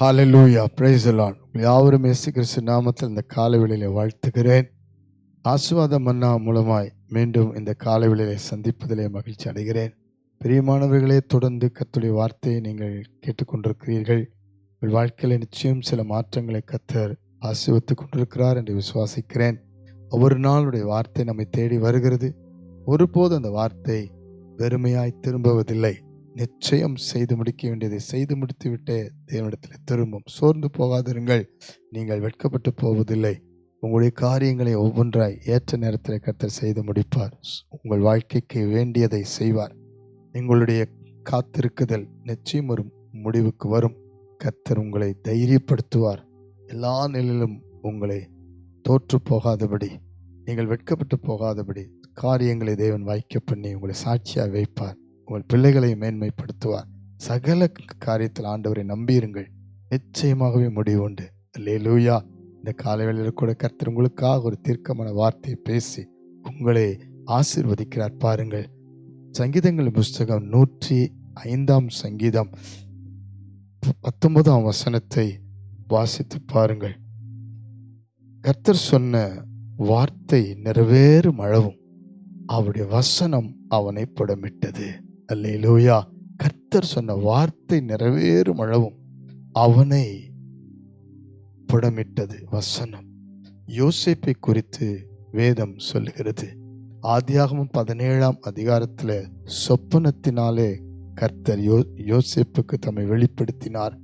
ஹalleluya லூயா the யாவரும் இயேசு கிறிஸ்து நாமத்தில் இந்த காலவெளியிலே வாழ்த்துகிறேன். ஆசுவாத மன்னா மூலமாய் மீண்டும் இந்த காலவெளியிலே சந்திப்பதிலே மகிழ்ச்சி அடைகிறேன். பிரியமானவர்களே தொடர்ந்து கத்துடைய வார்த்தையை நீங்கள் கேட்டுக்கொண்டிருக்கிறீர்கள். உங்கள் வாழ்க்கையில் நிச்சயம் சில மாற்றங்களை கத்தர் ஆசீர்வத்துக் கொண்டிருக்கிறார் என்று விசுவாசிக்கிறேன். ஒவ்வொரு நாளுடைய வார்த்தை நம்மை தேடி வருகிறது. ஒருபோது அந்த வார்த்தை வெறுமையாய் திரும்புவதில்லை. நிச்சயம் செய்து முடிக்க வேண்டியதை செய்து முடித்துவிட்டே தேவனிடத்தில் திரும்பும். சோர்ந்து போகாதிருங்கள். நீங்கள் வெட்கப்பட்டு போவதில்லை. உங்களுடைய காரியங்களை ஒவ்வொன்றாய் ஏற்ற நேரத்தில் கர்த்தர் செய்து முடிப்பார். உங்கள் வாழ்க்கைக்கு வேண்டியதை செய்வார். எங்களுடைய காத்திருக்குதல் நிச்சயம் ஒரு முடிவுக்கு வரும். கர்த்தர் உங்களை தைரியப்படுத்துவார். எல்லா நிலையிலும் உங்களை தோற்று போகாதபடி நீங்கள் வெட்கப்பட்டு போகாதபடி காரியங்களை தேவன் வாய்க்க பண்ணி உங்களை சாட்சியாக வைப்பார். உங்கள் பிள்ளைகளை மேன்மைப்படுத்துவார். சகல காரியத்தில் ஆண்டவரை நம்பியிருங்கள். நிச்சயமாகவே முடிவு உண்டு. அல்லேலூயா. இந்த காலைவேளையில் கூட கர்த்தர் உங்களுக்காக ஒரு தீர்க்கமான வார்த்தையை பேசி உங்களை ஆசிர்வதிக்கிறார் பாருங்கள். சங்கீதங்கள் புஸ்தகம் நூற்றி ஐந்தாம் சங்கீதம் பத்தொன்பதாம் வசனத்தை வாசித்து பாருங்கள். கர்த்தர் சொன்ன வார்த்தை நிறைவேறும் அளவும். அவருடைய வசனம் அவனை புடமிட்டது. அல்லேலூயா. கர்த்தர் சொன்ன வார்த்தை நிறைவேறும் அளவும் அவனை புடமிட்டது வசனம். யோசிப்பை குறித்து வேதம் சொல்லுகிறது. ஆதியாகமும் பதினேழாம் அதிகாரத்தில் சொப்பனத்தினாலே கர்த்தர் யோ யோசிப்புக்கு தம்மை வெளிப்படுத்தினார்.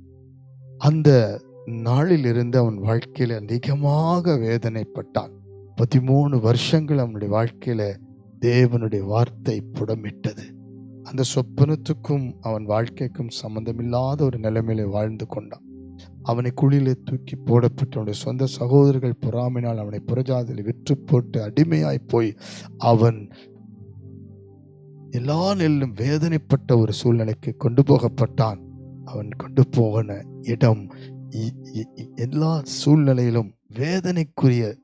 அந்த நாளிலிருந்து அவன் வாழ்க்கையில அதிகமாக வேதனைப்பட்டான். பதிமூணு வருஷங்கள் அவனுடைய வாழ்க்கையில தேவனுடைய வார்த்தை புடமிட்டது. அந்த சொப்பனத்துக்கும் அவன் வாழ்க்கைக்கும் சம்பந்தமில்லாத ஒரு நிலைமையில வாழ்ந்து கொண்டான். அவனை குழியிலே தூக்கி போடப்பட்டு அவனுடைய சொந்த சகோதரர்கள் பொறாமினால் அவனை புறஜாதியில் விற்று போட்டு அடிமையாய் போய் அவன் எல்லா நெல்லும் வேதனைப்பட்ட ஒரு சூழ்நிலைக்கு கொண்டு போகப்பட்டான். அவன் கொண்டு போகின இடம் இ- எல்லா சூழ்நிலையிலும் வேதனைக்குரிய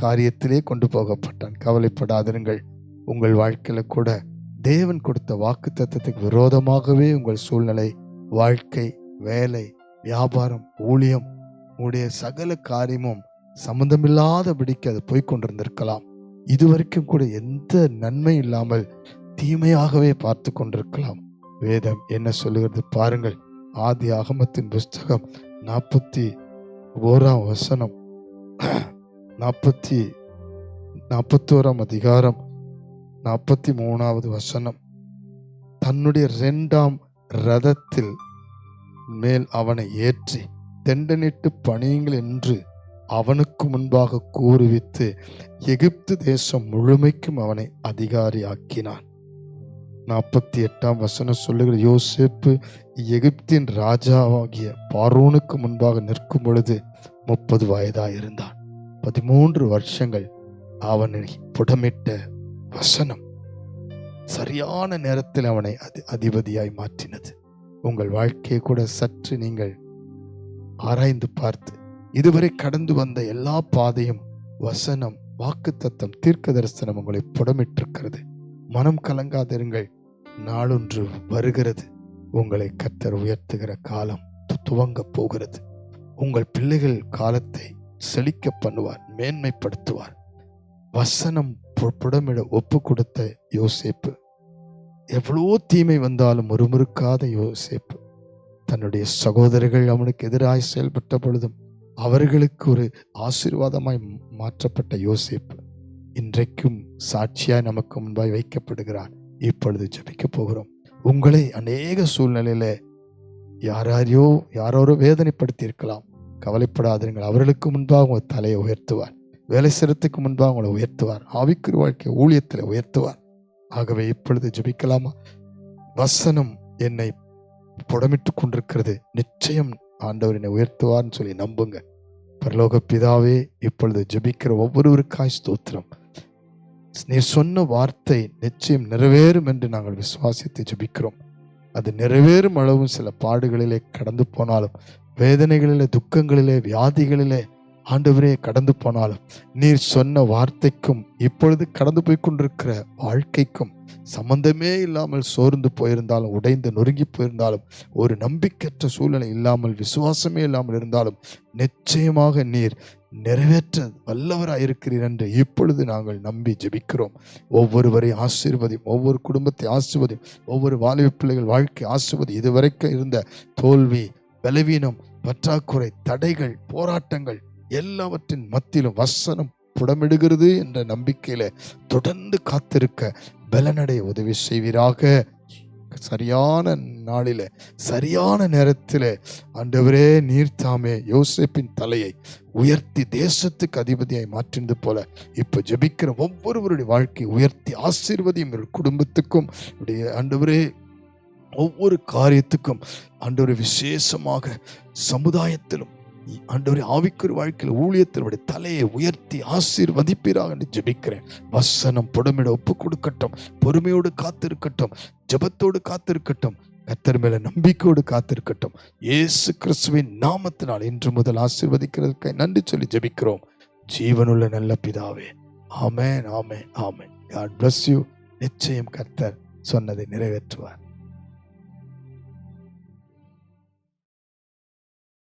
காரியத்திலே கொண்டு போகப்பட்டான். கவலைப்படாதிருங்கள். உங்கள் வாழ்க்கையில் கூட தேவன் கொடுத்த வாக்கு தத்துவத்துக்கு விரோதமாகவே உங்கள் சூழ்நிலை வாழ்க்கை வேலை வியாபாரம் ஊழியம் உங்களுடைய சகல காரியமும் சம்பந்தமில்லாதபடிக்கு அது போய்கொண்டிருந்திருக்கலாம் இதுவரைக்கும் கூட எந்த நன்மை இல்லாமல் தீமையாகவே பார்த்து கொண்டிருக்கலாம். வேதம் என்ன சொல்லுகிறது பாருங்கள். ஆதி அகமத்தின் புஸ்தகம் நாற்பத்தி ஓராம் வசனம். நாற்பத்தி நாற்பத்தோராம் அதிகாரம் நாற்பத்தி மூணாவது வசனம். தன்னுடைய ரெண்டாம் ரதத்தில் மேல் அவனை ஏற்றி தெண்டனிட்டு பணியுங்கள் என்று அவனுக்கு முன்பாக கூறுவித்து எகிப்து தேசம் முழுமைக்கும் அவனை அதிகாரியாக்கினான். நாற்பத்தி எட்டாம் வசனம் சொல்லுகிற யோசேப்பு எகிப்தின் ராஜாவாகிய பாரோனுக்கு முன்பாக நிற்கும் பொழுது முப்பது வயதாயிருந்தான். பதிமூன்று வருஷங்கள் அவனை புடமிட்ட வசனம் சரியான நேரத்தில் அவனை அதி அதிபதியாய் மாற்றினது. உங்கள் வாழ்க்கையை கூட சற்று நீங்கள் ஆராய்ந்து பார்த்து இதுவரை கடந்து வந்த எல்லா பாதையும் வசனம் வாக்குத்தத்தம் தீர்க்க தரிசனம் உங்களை புடமிட்டிருக்கிறது. மனம் கலங்காதிருங்கள். நாளொன்று வருகிறது. உங்களை கத்தர் உயர்த்துகிற காலம் துவங்க போகிறது. உங்கள் பிள்ளைகள் காலத்தை செழிக்க பண்ணுவார் மேன்மைப்படுத்துவார். வசனம் புடமிட ஒப்பு கொடுத்த யோசேப்பு. எவ்வளோ தீமை வந்தாலும் முறுமுறுக்காத யோசேப்பு. தன்னுடைய சகோதரர்கள் அவனுக்கு எதிராக செயல்பட்ட பொழுதும் அவர்களுக்கு ஒரு ஆசீர்வாதமாய் மாற்றப்பட்ட யோசேப்பு இன்றைக்கும் சாட்சியாய் நமக்கு முன்பாய் வைக்கப்படுகிறார். இப்பொழுது ஜபிக்க போகிறோம். உங்களை அநேக சூழ்நிலையில யாராரையோ யாரோரோ வேதனைப்படுத்தி இருக்கலாம் கவலைப்படாதீர்கள் அவர்களுக்கு முன்பாக உங்கள் தலையை உயர்த்துவார். வேலை சிரத்துக்கு முன்பாக உங்களை உயர்த்துவார். ஆவிக்குரிய வாழ்க்கை ஊழியத்தில் உயர்த்துவார். ஆகவே இப்பொழுது ஜெபிக்கலாமா? வசனம் என்னை புடமிட்டு கொண்டிருக்கிறது. நிச்சயம் ஆண்டவர் என்னை உயர்த்துவார்னு சொல்லி நம்புங்க. பரலோக பிதாவே இப்பொழுது ஜபிக்கிற ஒவ்வொருவருக்காய் ஸ்தோத்திரம். நீர் சொன்ன வார்த்தை நிச்சயம் நிறைவேறும் என்று நாங்கள் விசுவாசித்து ஜபிக்கிறோம். அது நிறைவேறும் அளவும் சில பாடுகளிலே கடந்து போனாலும் வேதனைகளிலே துக்கங்களிலே வியாதிகளிலே ஆண்டவரே கடந்து போனாலும் நீர் சொன்ன வார்த்தைக்கும் இப்பொழுது கடந்து போய் கொண்டிருக்கிற வாழ்க்கைக்கும் சம்பந்தமே இல்லாமல் சோர்ந்து போயிருந்தாலும் உடைந்து நொறுங்கி போயிருந்தாலும் ஒரு நம்பிக்கையற்ற சூழ்நிலை இல்லாமல் விசுவாசமே இல்லாமல் இருந்தாலும் நிச்சயமாக நீர் நிறைவேற்ற வல்லவராக இருக்கிறீர் என்று இப்பொழுது நாங்கள் நம்பி ஜெபிக்கிறோம். ஒவ்வொருவரையும் ஆசீர்வதியும் ஒவ்வொரு குடும்பத்தை ஆசிர்வதியும் ஒவ்வொரு வாலிப பிள்ளைகள் வாழ்க்கை ஆசிர்வதி இதுவரைக்கும் இருந்த தோல்வி பலவீனம் பற்றாக்குறை தடைகள் போராட்டங்கள் எல்லாவற்றின் மத்தியிலும் வசனம் புடமிடுகிறது என்ற நம்பிக்கையில தொடர்ந்து காத்திருக்க பலனடைய உதவி செய்வீராக. சரியான நாளில சரியான நேரத்தில் ஆண்டவரே நீர்த்தாமே யோசிப்பின் தலையை உயர்த்தி தேசத்துக்கு அதிபதியாய் மாற்றினது போல இப்போ ஜெபிக்கிற ஒவ்வொருவருடைய வாழ்க்கையை உயர்த்தி ஆசீர்வதியும் குடும்பத்துக்கும் ஆண்டவரே ஒவ்வொரு காரியத்துக்கும் ஆண்டவரை விசேஷமாக சமுதாயத்திலும் ஆண்டவரே ஆவிக்குரிய வாழ்க்கையில் ஊழியத்தினுடைய தலையை உயர்த்தி ஆசீர்வதிப்பீராக என்று ஜெபிக்கிறேன். வசனம் புடமிட ஒப்பு கொடுக்கட்டும் பொறுமையோடு காத்திருக்கட்டும் ஜெபத்தோடு காத்திருக்கட்டும் கத்தர் மேல நம்பிக்கையோடு காத்திருக்கட்டும். இயேசு கிறிஸ்துவின் நாமத்தினால் இன்று முதல் ஆசீர்வதிக்கிறதுக்கு நன்றி சொல்லி ஜெபிக்கிறோம். ஜீவனுள்ள நல்ல பிதாவே amen amen amen. God bless you நிச்சயம் கர்த்தர் சொன்னதை நிறைவேற்றுவார்.